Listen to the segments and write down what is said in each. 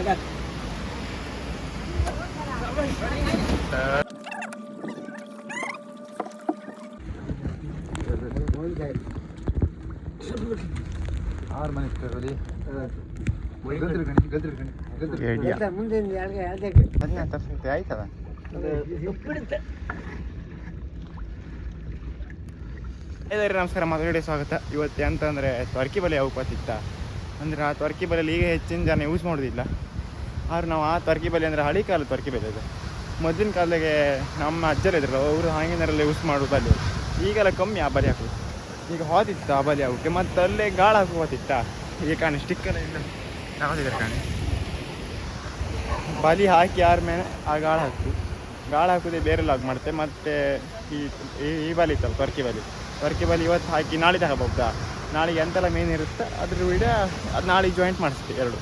ಆರು ಮನೆ ನಮಸ್ಕಾರ ಮದುವೆ ಸ್ವಾಗತ ಇವತ್ತು ಅಂತಂದರೆ ತ್ವರ್ಕಿ ಬಲೆ ಅವಕಾಶಿತ್ತ ಅಂದರೆ ಆ ತ್ವರ್ಕಿ ಬಲೆಯಲ್ಲಿ ಈಗ ಹೆಚ್ಚಿನ ಜನ ಯೂಸ್ ಮಾಡೋದಿಲ್ಲ ಆದ್ರೆ ನಾವು ಆ ತರ್ಕಿ ಬಲಿ ಅಂದರೆ ಹಳಿ ಕಾಲದ ತ್ವರ್ಕಿ ಅದು. ಮೊದಲಿನ ಕಾಲದಾಗೆ ನಮ್ಮ ಅಜ್ಜರು ಇದ್ರಲ್ಲ, ಅವರು ಹಾಂಗಿನರಲ್ಲಿ ಯೂಸ್ ಮಾಡೋದು ಬಲೆ ಈಗೆಲ್ಲ ಕಮ್ಮಿ ಆ ಬಲಿ ಹಾಕೋದು. ಈಗ ಹೋತಿತ್ತು ಆ ಬಲಿ ಹಾಕೋಕ್ಕೆ, ಮತ್ತು ಅಲ್ಲೇ ಗಾಳ ಹಾಕಿ ಹೋತಿತ್ತ? ಈಗ ಕಾಣಿ ಸ್ಟಿಕ್ಕೆಲ್ಲ ಇಲ್ಲ. ತಗೊಂಡಿದ್ದಾರೆ ಕಾಣಿ? ಬಲಿ ಹಾಕಿ ಯಾರ ಮೇಲೆ ಆ ಗಾಳ ಹಾಕ್ತು ಗಾಳ ಹಾಕೋದೇ ಬೇರೆ ಲಾಗ್ ಮಾಡುತ್ತೆ. ಮತ್ತು ಈ, ಈ- ಬಲಿ ಇತ್ತಲ್ಲ ತರ್ಕಿ ಬಲಿ. ತರ್ಕಿ ಬಲಿ ಇವತ್ತು ಹಾಕಿ ನಾಳೆ ತಗೋಬೋದಾ ನಾಳೆಗೆ ಎಂತೆಲ್ಲ ಮೇನ್ ಇರುತ್ತೆ ಅದ್ರ ವಿಡಿಯೋ ಅದು ನಾಳೆ ಜಾಯಿಂಟ್ ಮಾಡಿಸ್ತೀವಿ ಎರಡು.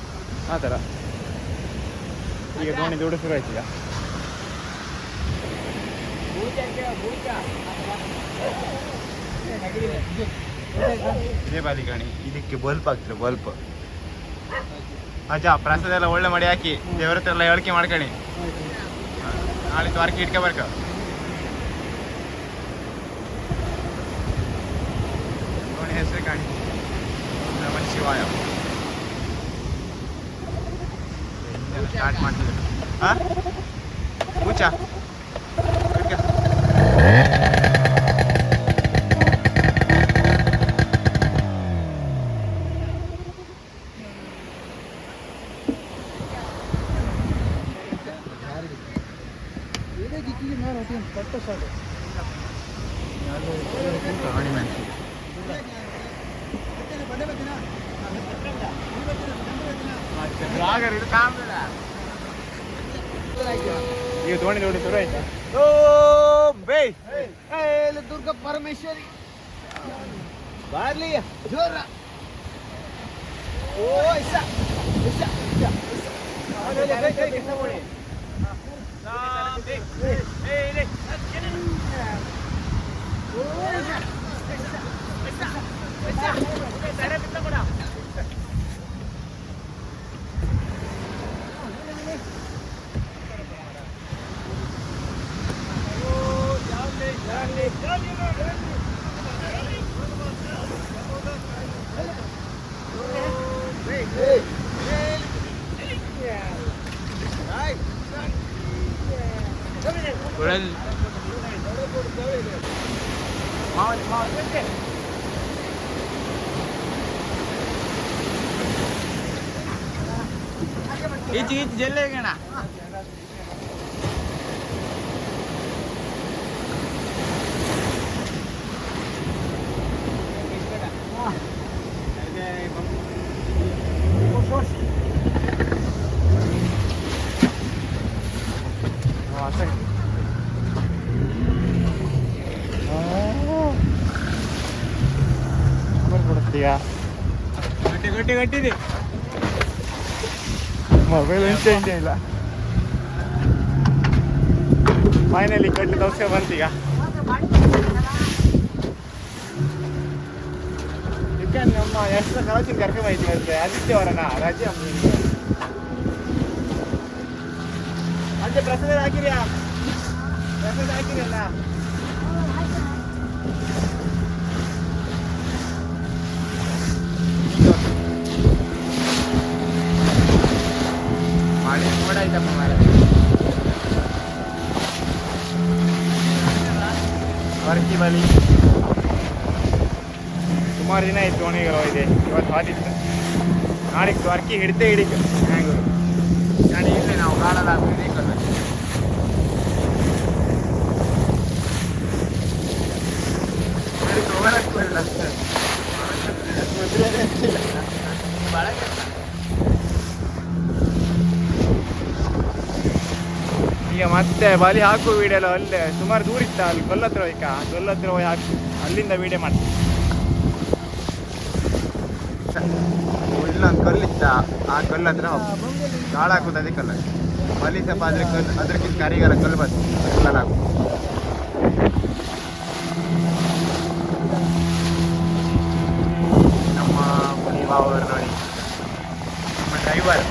ಆ ಥರ. ಈಗ ದೋಣಿ ದುಡ್ಡು ಶುರು ಆಯ್ತು ಈಗ ಇದೇ ಬಾಲಿ ಗಾಣಿ ಇದಕ್ಕೆ ಬಲ್ಪ್ ಹಾಕ್ತಾರೆ ಬಲ್ಪ್ ಅಜ್ಜ ಪ್ರಸಾದ ಎಲ್ಲ ಒಳ್ಳೆ ಮಾಡಿ ಹಾಕಿ ದೇವ್ರ ಹತ್ರ ಎಲ್ಲ ಹೇಳಿಕೆ ಮಾಡ್ಕೊಳ್ಳಿ ಹಾ, ನಾಳೆ ದ್ವಾರಕ್ಕೆ ಇಟ್ಕೊ ಬರ್ಕ ನೋಡಿ ಹೆಸರು ಕಾಣಿ ನಮಃ ಶಿವಾಯ ಸ್ಟಾರ್ಟ್ ಮಾಡ್ತಿದ್ರು ಹಾ ಮುಚ್ಚ ಗಾಡಿ ಮೇಲೆ ಈಗ ದೋಣಿ ದೋಣಿ ಶುರು ಆಯ್ತಾ ಓ ಬೇ ದುರ್ಗ ಪರಮೇಶ್ವರಿ ಬಾರ್ಲಿ ಜೋರ ಓ ಇಸ ಇಸ ಈಚೆ ಈಚೆ ಜಲ್ಲೆ ಗಣ ಕೊಡ್ತೀಯಾ ಗಟ್ಟಿ ಗಟ್ಟಿ ಗಟ್ಟಿದೆ ಮೊಬೈಲ್ ಚೇಂಜ್ ಇಲ್ಲ ಫೈನಲಿ ಕಟ್ಟಿ ದೋಸೆ ಬಂತೀಗ ಇದಕ್ಕೆ ನಮ್ಮ ಎಷ್ಟು ಕಲಸಿನ ಕರ್ಕೊಂಡು ಹೋಯ್ತೀವಿ ಅಂದ್ರೆ ಆದಿತ್ಯವರನ ರಜೆ ಅಮ್ಮನಿಗೆ ಅಂತೆ ಪ್ರಸಾದ ಹಾಕಿರ್ಯಾ ಪ್ರಸಾದ ಹಾಕಿರಲ್ಲ ಮಾಡಿ ನೋಡಾಯ್ತಪ್ಪ ಮಾರ. ವರ್ಕಿ ಬಲಿ ಸುಮಾರು ದಿನ ಆಯ್ತು ದೋಣಿಗಳು ಇದೆ. ಇವತ್ತು ಹಾದಿತ್ತು ನಾಳೆಗೆ ವರ್ಕಿ ಹಿಡ್ದೇ ಹಿಡಿತು. ಹ್ಯಾಂಗರು ನಾಳೆ ನಾವು ಕಾಡಲ್ಲ ಬೇಕಲ್ಲ ಈಗ ಮತ್ತೆ ಬಲಿ ಹಾಕು ವಿಡಿಯೋ ಎಲ್ಲ ಅಲ್ಲೇ, ಸುಮಾರು ದೂರ ಇತ್ತ ಅಲ್ಲಿ? ಕೊಲ್ಲತ್ರ ಹೋಯ್ಕ ಕೊಲ್ಲತ್ರ ಹೋಗಿ ಹಾಕಿ, ಅಲ್ಲಿಂದ ವಿಡಿಯೋ ಮಾಡ್ತೀನಿ. ಇಲ್ಲೊಂದು ಕಲ್ಲಿತ್ತ ಆ ಕಲ್ಲು ಹತ್ರ ಕಾಳು ಹಾಕೋದು ಅದೇ ಕಲ್ಲು. ಬಲಿ ಸ್ವಲ್ಪ ಅದ್ರ ಕಲ್ಲು ಅದಕ್ಕಿಂತ ಕರಿಗಾಲ ಕಲ್ಲು ಬಂತು ಕಲ್ಲಲ್ಲಿ ಹಾಕು. ನಮ್ಮ ನೋಡಿ. ನಮ್ಮ ಡ್ರೈವರ್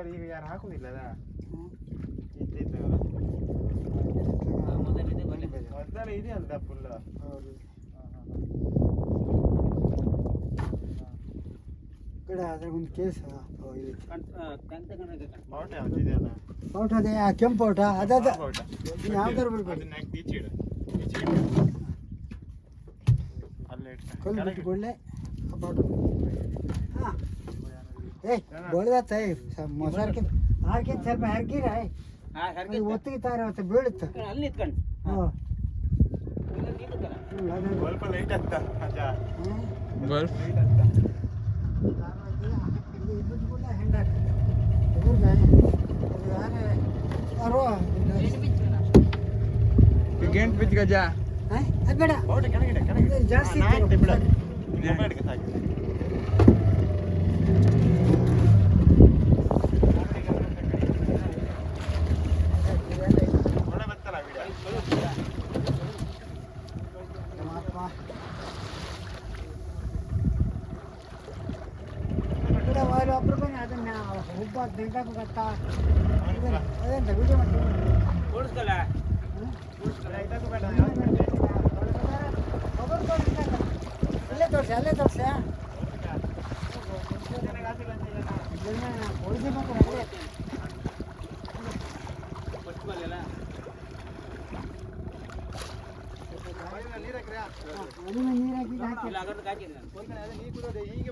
ಆ ಜೀಪಲ್ಲಿ ಈಗ ಯಾರು ಹಾಕುದಿಲ್ಲ ಅದ ಮೊದಲ ಇದೆ ಅಲ್ಲ ಫುಲ್ ಹೌದು ಕಡೆ ಅದ್ರ ಒಂದು ಕೇಸ್ ಇಲ್ಲಿ ಬಾವುಟ ಯಾವ್ದಿದೆಯಲ್ಲ ಔಟ್ ಅದೇ ಆ ಕೆಂಪು ಔಟ ಅದಾದ ಬಾವುಟ ಯಾವ್ದಾರು ಬಿಡ್ಬೇಡಿ ಅದನ್ನ ಹಾಕಿ ಈಚೆ ಇಡು ಈಚೆ ಇಡು ಅಲ್ಲೇ ಇಟ್ಟು ಕಲ್ಲು ಬಿಟ್ಟು ಕೊಡ್ಲೆ ಆ ಬಾಟು ಹಾಂ ಏಯ್ ಬಳ್ದತ್ತ ಮೊಸರ್ಕಿಂತ ಆರ್ಕಿಂತ ಸ್ವಲ್ಪ ಹಾಕಿರ ಅದು ಒತ್ತಿಗೆ ತಾರ ಅವತ್ತು ಬೀಳುತ್ತೆ. ಅಲ್ಲಿ ನಿಂತ್ಕೊಂಡು. ಹಾಂ. ಸ್ವಲ್ಪ ಲೈಟ್ ಅಂತ ಅಜ್ಜ. ಬಲ್ಪ್ ಲೈಟ್ ಅಂತ ಗೇಂಟ್ ಬಿತ್ತು ಗಜ ಜಾಸ್ತಿ ಬಿಡ ಒಬ್ಬ ದಂಡಕ ಗೊತ್ತ ಅದಂತ ವಿಡಿಯೋ ಅಲ್ಲೇ ತೋರಿಸಿ ಅಲ್ಲೇ ತೋರಿಸಿ ಉಳಿಸಿ ಮತ್ತೆ ಅಲ್ಲೇ ನೀರು ಹಾಕಿ ಹಾಕಿ ಹೀಗೆ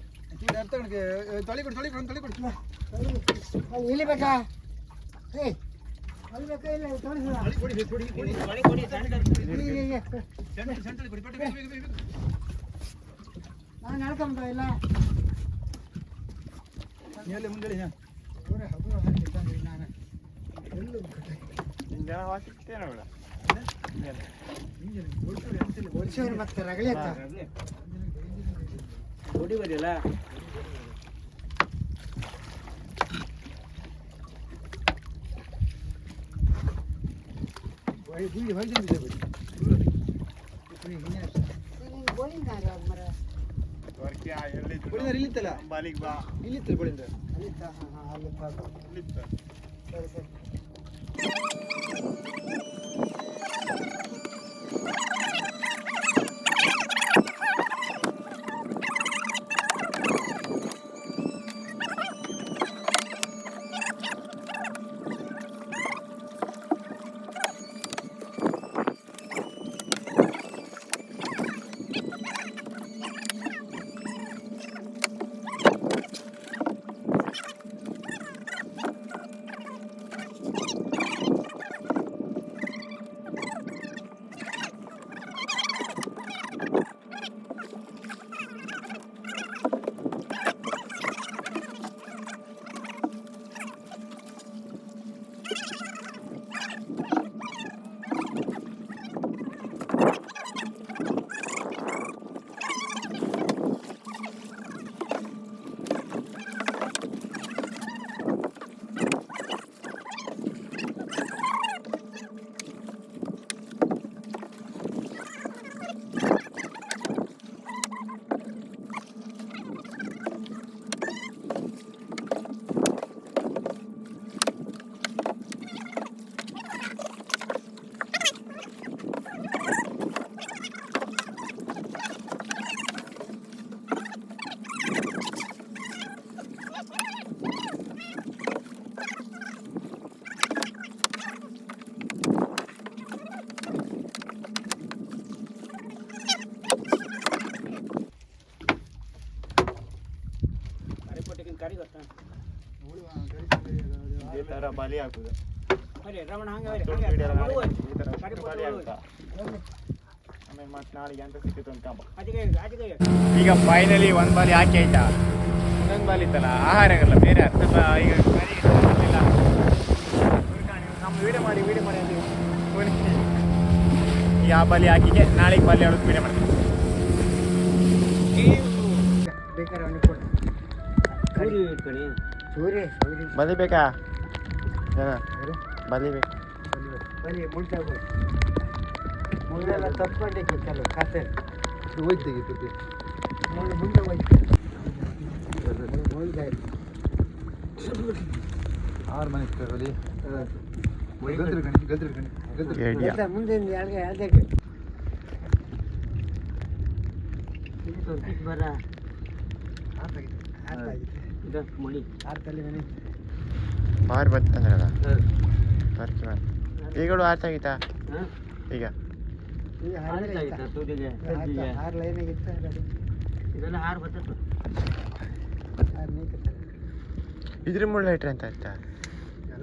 ಬಲ್ಲಿ ತೋರಿಸಿ ತೋರಿಸಿ ಒಬ್ಬ ತೊಳಿ ಕೊಟ್ಟಿದ್ದು ಮಾರ ಅಲ್ಲ ತೋರಿಸಿ ನಿಮ್ದು ನಿಮ್ದು ನಿಮ್ದು ಹಾಕಬೇಕು ಫೋಟೋ ತೆಗಿ ಫೋಟೋ ಬನ್ನಿ ಬನ್ನಿ ಮತ್ತೆ ಎಪ್ಪತ್ತಲ್ಲ ತಪ್ಪಕ್ಕ ತೊಳಿ ಕೊಡಿ ತೊಳಿ ಕೊಡಿ ತೊಳಿ ಕೊಡಿ ಇಲ್ಲಿ ಬೇಕಾ ಏಯ್ ಅಲ್ಲಿ ಬೇಕಾ ಇಲ್ಲ ಬಲಿ ಹಾಕುದು. ಆಗುತ್ತಾ ಆಮೇಲೆ ಮತ್ತೆ ನಾಳೆಗೆ ಅಂತ ಈಗ ಫೈನಲಿ ಒಂದು ಬಾಲಿ ಹಾಕಿ ಆಯ್ತಾ? ಇನ್ನೊಂದು ಬಾಲಿ ಇತ್ತಲ್ಲ? ಆಹಾರಗಲ್ಲ ಬೇರೆ ಅರ್ಥ ಈಗ ನಮ್ಮ ವೀಡಿಯೋ ಮಾಡಿ ವೀಡಿಯೋ ಮಾಡಿ ಅಂತ ಫೋನ್ ಈ ಆ ಬಾಲಿ ಹಾಕಿಗೆ ನಾಳೆಗೆ ಬಾಲಿ ಆಡೋದು ವೀಡಿಯೋ ಮಾಡ್ತೀನಿ. ಬೇಕಾರೆ ಅವನಿಗೆ ಸೂರ್ಯ ಸೂರ್ಯ ಬಲಿ ಬೇಕಾ ಬಲಿ ಮುಂದೆ ಮುಂದೆಲ್ಲ ತಪ್ಕೊಂಡಿಕ್ಕೆ ಕೆಲವು ಕತೆ ಮುಂದೆ ಮುಂದೆ ಹೋಯ್ತು. ಮುಂದೆ ಆರು ಮನೆ ಇರ್ತದೆ ಗೇಡಿಯ ಆಯ್ತಾ, ಮುಂದೆ ಒಂದು ಎರಡು ಎರಡಕ್ಕೆ ಬರ ಆಯ್ತಾಯ್ತು ಇದು ಮಣಿ. ಆರ್ತಲ್ಲಿ ತಲೆ ಮನೆ ಬಾರಿ ಬರ್ತಂದ್ರಲ್ಲ ಬರ್ತಿ ಮಾಡಿ ಈಗಳು ಆರ್ತ ಆಗಿತ್ತಾ? ಹಾಂ. ಈಗ. ಇದ್ರ ಮುಳ್ಳು ಇಟ್ರೆ ಅಂತ ಆಯ್ತಾ?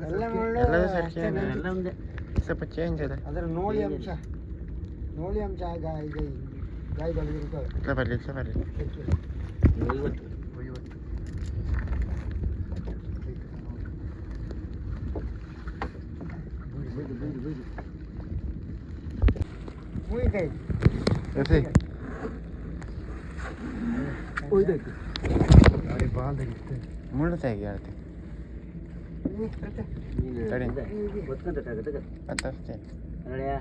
ಎಲ್ಲದೂ ಸರಿ ನೋಡಿ. ಎಲ್ಲ ಒಂದೇ. ಸ್ವಲ್ಪ ಚೇಂಜ್ ಇದೆ. ಅದರ ನೋಡಿ ಅಂಶ. ನೋಡಿ ಅಂಶ ಆಗ ಈಗ ಗಾಯಗಳು ಇರ್ತವೆ. ಬರ್ಲಿ ಬರಲಿ. ಐವತ್ತು ಮುಗಿಕಾಯಿ ಇರ್ತಿ ಮುಳ್ಳು ತೆಗಿ ಹೇಳ್ತಿ ತಡಿ. ಗೊತ್ತಂತ ತಗೋ ಮತ್ತೆ ಅಷ್ಟೇ ಅರಳ್ಯಾ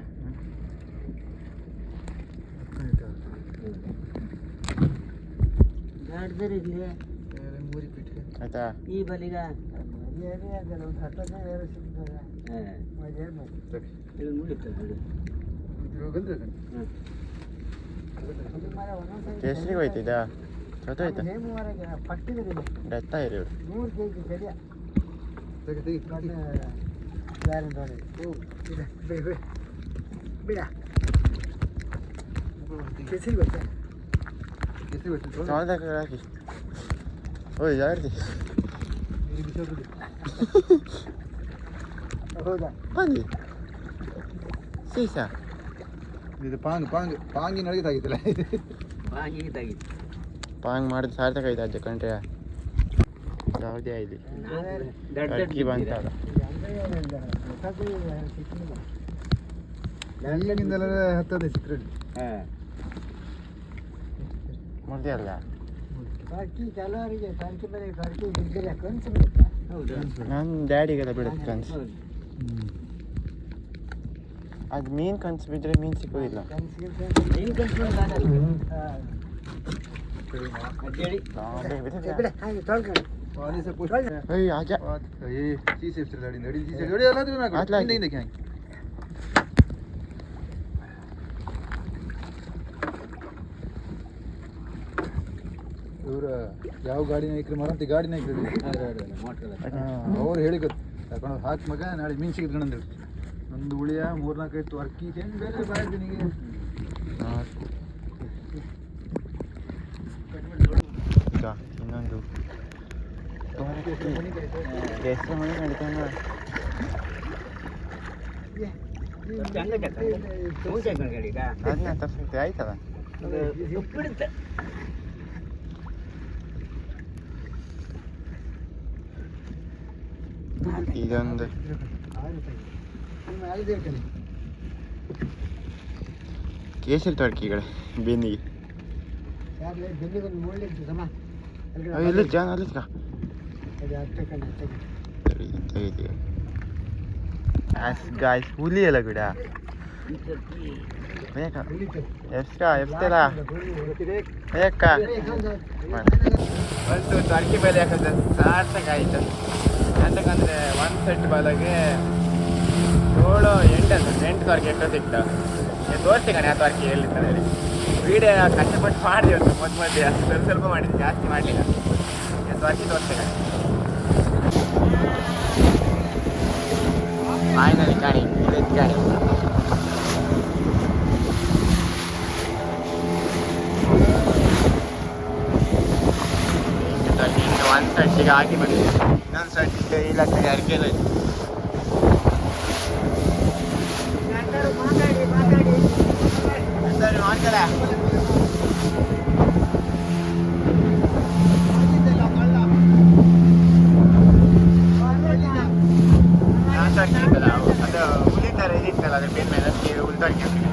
ಗಾಡ್ದರೆ ಇಲ್ಲಿ ಆಯ್ತಾ ಈ ಬಲಿಗ ಇಲ್ಲಿ ಮುಗಿತು ಕೇಸರಿಗೆ ಹೋಯ್ತಿದ್ದ ಸತ್ತೋಯ್ತು ಪಟ್ಟಿದ್ರೆ ಡೆತ್ತ ಇರಿ ಇವ್ರು ನೂರು ಕೆ ಜಿ ಗಡಿಯ ಬೇರೆ ಬೇರೆ ಓ ಬಿಡ ಬಿಡ ಬಿಡ ಕೆಸಿ ಗೊತ್ತಾ ತೊಳ್ದಾಗ ಹಾಕಿ ಓಯ್ ಯಾರ್ದಿ ಹೌದಾ ಬಂದಿ ಸೀಸಾ ಇದು ಪಾಂಗ್ ಪಾಂಗ್ ಪಾಂಗಿನ ಒಳಗೆ ತಾಗಿತ್ತಲ್ಲ? ತಾಗಿತ್ತು. ಪಾಂಗ್ ಮಾಡಿದ ಸಾರ್ಥಕ ಐತೆ ಅಜ್ಜ ಕಂಡ್ರೆ ಯಾವುದೇ ಆಯ್ತು ಅಕ್ಕಿ ಬಂತಲ್ಲ ಹತ್ತದೆ ಮುರ್ದಿ ಅಲ್ಲ? ಕೆಲವರಿಗೆ ಮೇಲೆ ಕನ್ಸು ನನ್ನ ಡ್ಯಾಡಿಗೆಲ್ಲ ಬಿಡುತ್ತೆ ಕನ್ಸು. ಹೌದು ಬಿಡ ಹಾಗೆ ತೊಳ್ಕೊಂಡು ಏಯ್ ಅಜ್ಜ ಆತ್ಲ ಆಗಿ. ಇವ್ರ ಯಾವ ಗಾಡಿ ನಾಯ್ಕರು ಮರಂತಿ ಗಾಡಿ ನಾಯ್ಕರು ಮೋಟ್ರ್ ಅವ್ರು ಹೇಳಿ ಗೊತ್ತು ತಗೊಂಡು ಹಾಕಿ ಮಗ ನಾಳೆ ಮೀನು ಸಿಗಿದ್ರು ನಂದು ಒಂದು ಉಳಿಯ ಮೂರ್ನಾಲ್ಕು ಐದು ಅರ್ಕಿ ಹೆಂಗೆ ಬೇರೆ ಬಾಯ್ದು ನಿನಗೆ ನಾಲ್ಕು ಈಗ ಇನ್ನೊಂದು ಹೆಸರು ಮನೆ ನಡೀತಾನ ಅದನ್ನ ತಪ್ಪಿಸುತ್ತೆ ಆಯ್ತದ ಉಪ್ಪಿಡುತ್ತೆ ಇದೊಂದು ಕೇಸರಿ ತೊಡಕಿಗಳ ಬೆನ್ನಿಗೆ. ಬೆನ್ನಿಗೊಂದು ಮುಳ್ಳಿದ್ದು ಸಮ ಇಲ್ಲ ಅಲ್ಲಿ ಗಾಯ್ಸ್ ಹುಲಿ ಅಲ್ಲ ಗಿಡ. ಬೇಕ ಎಷ್ಟ ಎಷ್ಟಲ್ಲ ಬೇಕ ಒಂದು ತರ್ಕಿ ಬೆಲೆ ಯಾಕಂದ್ರೆ ಸಾರ್ಥಕ ಆಯ್ತು. ಯಾಕಂದ್ರೆ ಒಂದು ಸೆಟ್ ಬಲಗೆ ಏಳು, ಎಂಟು ಅಂತ ಎಂಟು ಎಷ್ಟೋ ಸಿಕ್ತು ತೋರಿಸಿ ಕಣೆ ಆ ತರ್ಕಿ ಎಲ್ಲಿರ್ತಾರೆ ವಿಡಿಯೋ ಕಷ್ಟಪಟ್ಟು ಮಾಡಿದೆ ಒಂದು ಮಧ್ಯ ಮಧ್ಯೆ. ಸ್ವಲ್ಪ ಸ್ವಲ್ಪ ಮಾಡಿದ್ದೆ ಜಾಸ್ತಿ ಮಾಡಲಿಲ್ಲ. ತರ್ಕಿ ತೋರಿಸಿ ಕಣೆ ಫೈನಲಿ ಗಾಡಿ ಇದು ಇನ್ನು ಒಂದು ಸೆಟ್ಟಿಗೆ ಹಾಕಿ ಬಂದಿದೆ. ಇನ್ನೊಂದು ಸೆಟ್ಟಿಗೆ ಇಲ್ಲ ಕಡೆ ಅರ್ಕೆಲ್ಲ ಬರ್ತದ ನಾನ್ ತರ್ಕಿ ಇತ್ತಲ್ಲ ಅವು. ಅದು ಹುಲಿ ಥರ ಇದಿತ್ತಲ್ಲ ಅದ್ರ ಬೇರೆ ಮೇಲೆ ಅದಕ್ಕೆ ಹುಲ್ ತರ್ಕಿ ಅಂತ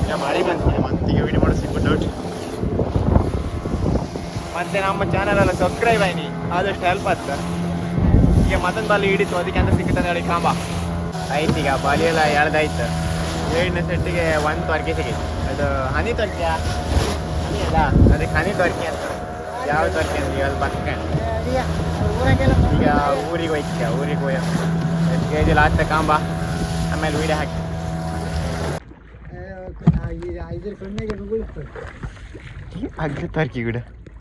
ಈಗ ಮಳೆ ಬಂದಿದೆ ಮತ್ತೆ ಈಗ ವಿಡಿಯೋ ಮಾಡೋ ಸಿಕ್ಕು ಡೌಟ್ ಮತ್ತೆ ನಮ್ಮ ಚಾನಲ್ ಎಲ್ಲ ಸಬ್ಸ್ಕ್ರೈಬ್ ಆಯ್ನಿ ಆದಷ್ಟು ಹೆಲ್ಪ್ ಆಗ್ತದೆ ಈಗ ಮತ್ತೊಂದು ಬಾಲಿ ಹಿಡಿತು ಅದಕ್ಕೆ ಅಂತ ಸಿಕ್ಕುತ್ತೆ ಹೇಳಿ ಕಾಂಬ. ಆಯ್ತು ಈಗ ಬಾಲಿ ಎಲ್ಲ ಎರಡಾಯ್ತು ಏಳನೇ ಸೆಟ್ಟಿಗೆ ಒಂದು ತೊರ್ಕೆ ಸಿಗಿತ್ತು ಅದು ಹನಿ ತೊರ್ಕೆ ಹನಿ ಅಲ್ಲ ಅದಕ್ಕೆ ಹನಿ ತೊರ್ಕೆ ಅಂತ. ಯಾವ ತೊರ್ಕೆ ಅಂತ ಈಗ ಅಲ್ಲಿ ಬರ್ಕೊಂಡು ಊರಾಗೆಲ್ಲ ಈಗ ಊರಿಗೆ ಹೋಯ್ತು ಊರಿಗೆ ಹೋಯ ಎಷ್ಟು ಕೆ ಜಿ ಲಾಸ್ಟ್ ಕಾಂಬ? ಆಮೇಲೆ ವೀಡಿಯೋ ಹಾಕಿ. ಅಗ್ಗ ತೊರ್ಕಿ ಗಿಡ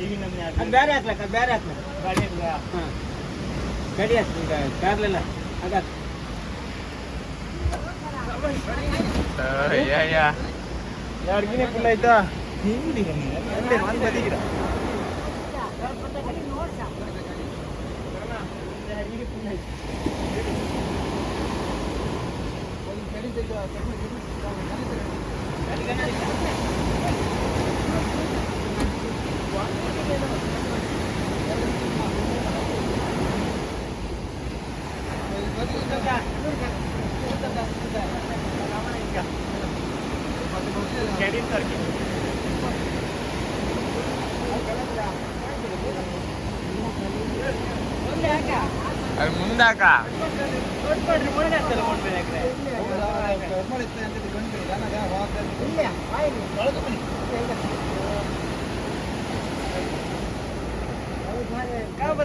ಅದು ಬೇರೆ ಹಾಕ್ಲಕ್ಕ ಅದು ಬೇರೆ ಗಾಡಿ ಹಾಂ. ಗಾಡಿ ಹಾಕ್ಲಿ ಈಗ ಕಾರ್ಲೆಲ್ಲ ಅದಾಕ್ ಎರಡು ಗಿನಿ ಫುಲ್ ಆಯ್ತಾ? ಅಲ್ಲೇ ಒಂದು ಬದಿ ಗಿಡ. ಗಡಿ ತರ್ಕಿ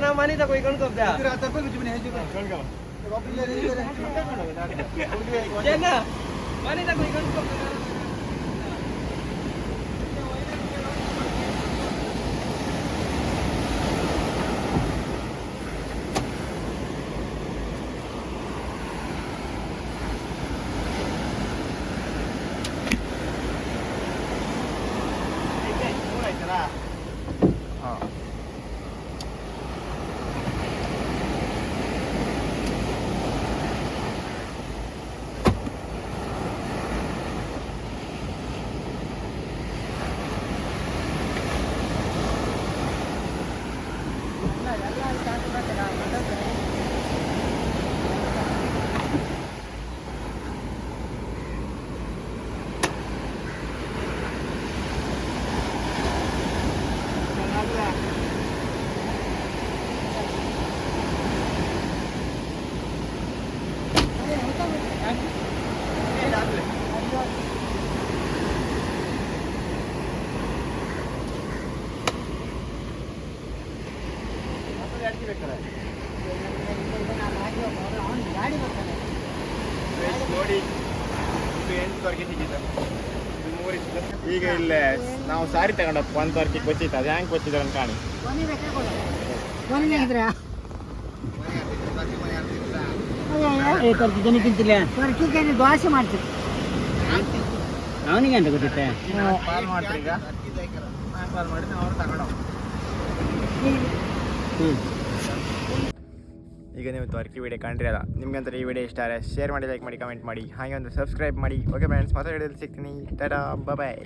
ನಾವು ಮನೆ ತಗೋ ಈಗ ಕಣ್ಕೊಬ್ದ ಜನ ಮನೆ ತಗೋ ಈಗ ಕಣ್ಕೊಬ್ದ ಹಾಂ ಗಾಡಿ ಬರ್ತಾನೆ ನೋಡಿ ಈಗ ಇಲ್ಲೇ ನಾವು ಸಾರಿ ತಗೊಂಡಪ್ಪ ಒಂದು ತಾರೀಕಿಗೆ ಕೊಚ್ಚಿತ್ತು. ಅದು ಹೆಂಗೆ ಕೊಚ್ಚಿದ ಅಂತ ಕಾಣಿ. ಕೊನೆ ಬೇಕಾ ಕೊನೆ ಇದ್ರೆ ಜನಕ್ಕಿಂತಿಲ್ಲ ವರ್ಕಿಗೆ ದೋಸೆ ಮಾಡ್ತೀರಿ ಅವನಿಗೆ ಅಂತ ಗೊತ್ತಿತ್ತೆ. ಕಾಲ್ ಮಾಡ್ತೀರಿ ಈಗ? ಕಾಲ್ ಮಾಡಿದ್ರೆ ಅವ್ರು ತಗೊಂಡು ಹ್ಞೂ ಈಗ ನೀವು ತ್ವರ್ಕಿ ವಿಡಿಯೋ ಅಲ್ಲ, ನಿಮ್ಗಂತ ಈ ವಿಡಿಯೋ ಇಷ್ಟ ಆದರೆ ಶೇರ್ ಮಾಡಿ ಲೈಕ್ ಮಾಡಿ ಕಮೆಂಟ್ ಮಾಡಿ, ಹಾಗೆ ಒಂದು ಸಬ್ಸ್ಕ್ರೈಬ್ ಮಾಡಿ. ಓಕೆ ಫ್ರೆಂಡ್ಸ್ ವಿಡಿಯೋದಲ್ಲಿ ಸಿಗ್ತೀನಿ. ಟಾಟಾ ಬಾಯ್